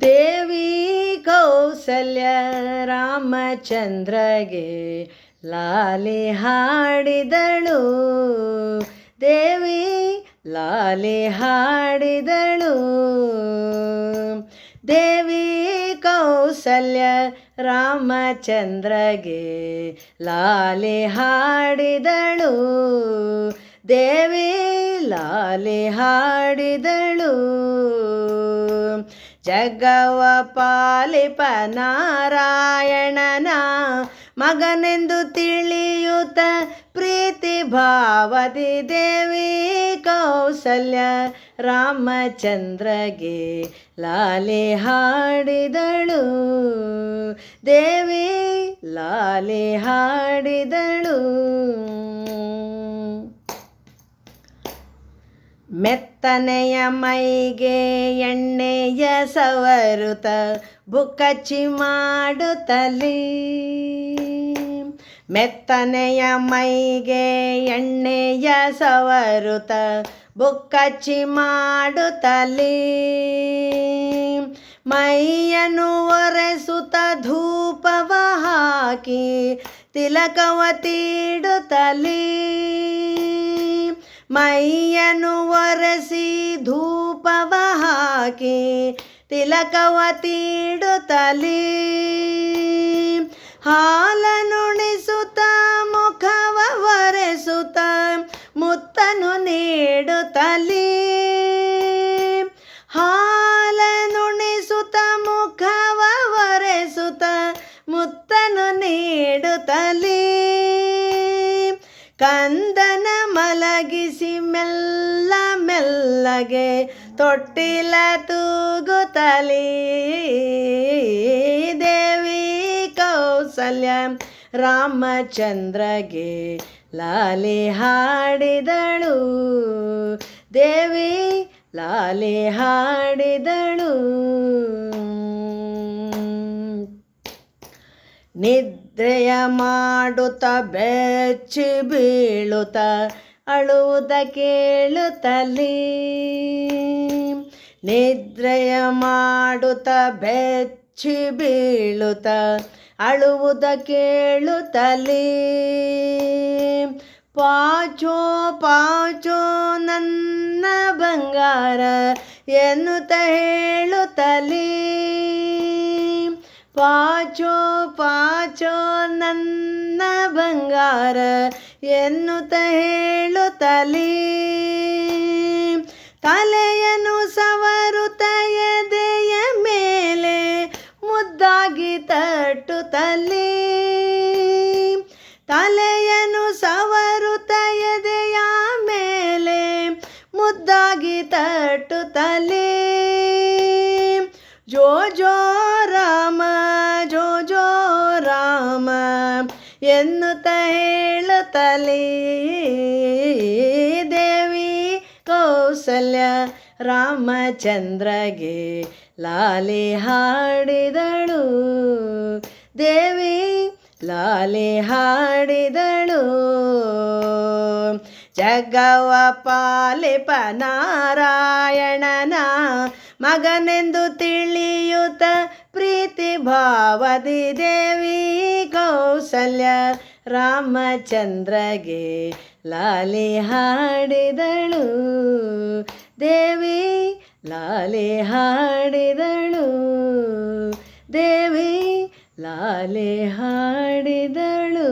ದೇವಿ ಕೌಸಲ್ಯ ರಾಮಚಂದ್ರಗೆ ಲಾಲಿ ಹಾಡಿದಳು. ದೇವಿ ಲಾಲಿ ಹಾಡಿದಳು. ದೇವಿ ಕೌಸಲ್ಯ ರಾಮಚಂದ್ರಗೆ ಲಾಲಿ ಹಾಡಿದಳು. ದೇವಿ ಲಾಲಿ ಹಾಡಿದಳು. ಜಗವ ಪಾಲಿಪ ನಾರಾಯಣನ ಮಗನೆಂದು ತಿಳಿಯುತ್ತ ಪ್ರೀತಿ ಭಾವದಿ ದೇವಿ ಕೌಸಲ್ಯ ರಾಮಚಂದ್ರಗೆ ಲಾಲಿ ಹಾಡಿದಳು. ದೇವಿ, ಲಾಲಿ ಹಾಡಿದಳು. ಮೆತ್ತನೆಯ ಮೈಗೆ ಎಣ್ಣೆಯ ಸವರುತ ಬುಕ್ಕಚ್ಚಿ ಮಾಡುತ್ತಲಿ. ಮೆತ್ತನೆಯ ಮೈಗೆ ಎಣ್ಣೆಯ ಸವರುತ ಬುಕ್ಕಚ್ಚಿ ಮಾಡುತ್ತಲಿ. ಮೈಯನ್ನು ಒರೆಸುತ್ತ ಧೂಪವ ಹಾಕಿ ತಿಲಕವ ತೀಡುತ್ತಲಿ. ಮೈಯನ್ನು ಒರೆಸಿ ಧೂಪವ ಹಾಕಿ ತಿಲಕವ ತೀಡುತ್ತಲಿ. ಹಾಲನುಣಿಸುತ್ತ, ಮುಖವ ಒರೆಸುತ್ತ ಮುತ್ತನು ನೀಡುತ್ತಲಿ. ಹಾಲನುಣಿಸುತ್ತ, ಮುಖವ ಒರೆಸುತ್ತ ಮುತ್ತನು ನೀಡುತ್ತಲಿ. ಕಂದನ ಮಲಗಿಸಿ ಮೆಲ್ಲ ಮೆಲ್ಲಗೆ ತೊಟ್ಟಿಲ ತೂಗುತ್ತಲಿ ದೇವಿ ಕೌಸಲ್ಯ ರಾಮಚಂದ್ರಗೆ ಲಾಲಿ ಹಾಡಿದಳು. ದೇವಿ ಲಾಲಿ ಹಾಡಿದಳು. ನಿದ್ರೆಯ ಮಾಡುತ್ತ ಬೆಚ್ಚಿ ಬೀಳುತ್ತ ಅಳುವುದ ಕೇಳುತ್ತಲಿ. ನಿದ್ರೆಯ ಮಾಡುತ್ತ ಬೆಚ್ಚಿ ಬೀಳುತ್ತ ಅಳುವುದ ಕೇಳುತ್ತಲಿ. ಪಾಚೋ ಪಾಚೋ ನನ್ನ ಬಂಗಾರ ಎನ್ನುತ್ತ ಹೇಳುತ್ತಲಿ. ಪಾಚೋ ಪಾಚೋ ನನ್ನ ಬಂಗಾರ, ಎನ್ನುತ್ತ ಹೇಳುತ್ತಲಿ. ತಲೆಯನ್ನು ಸವರು ತಯದೆಯ ಮೇಲೆ ಮುದ್ದಾಗಿ ತಟ್ಟುತ್ತಲಿ. ತಲೆಯನ್ನು ಸವರು ತಯದೆಯ ಮೇಲೆ ಮುದ್ದಾಗಿ ತಟ್ಟುತ್ತಲಿ. ಜೋ ಜೋ ಎನ್ನುತ್ತ ಹೇಳುತ್ತಲೇ ದೇವಿ ಕೌಸಲ್ಯ ರಾಮಚಂದ್ರಗೆ ಲಾಲಿ ಹಾಡಿದಳು. ದೇವಿ ಲಾಲಿ ಹಾಡಿದಳು. ಜಗವ ಪಾಲಿಪ ನಾರಾಯಣನ ಮಗನೆಂದು ತಿಳಿಯುತ್ತ ಪ್ರೀತಿ ಭಾವದಿ ದೇವಿ ಕೌಸಲ್ಯ ರಾಮಚಂದ್ರಗೆ ಲಾಲಿ ಹಾಡಿದಳು. ದೇವಿ ಲಾಲಿ ಹಾಡಿದಳು. ದೇವಿ ಲಾಲಿ ಹಾಡಿದಳು.